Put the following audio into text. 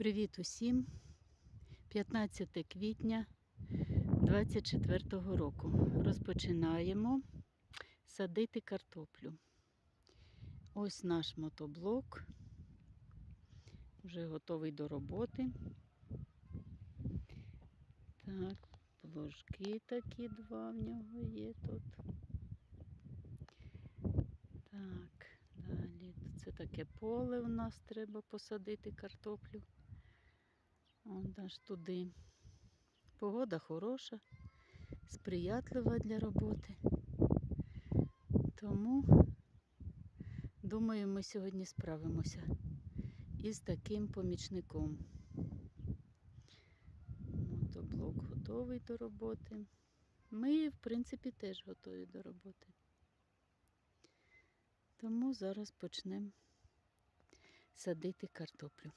Привіт усім! 15 квітня 24 року. Розпочинаємо садити картоплю. Ось наш мотоблок. Вже готовий до роботи. Так, плужки такі два в нього є тут. Так, далі. Це таке поле у нас треба посадити картоплю. Аж туди. Погода хороша, сприятлива для роботи. Тому, думаю, ми сьогодні справимося із таким помічником. Мотоблок готовий до роботи. Ми, в принципі, теж готові до роботи. Тому зараз почнемо садити картоплю.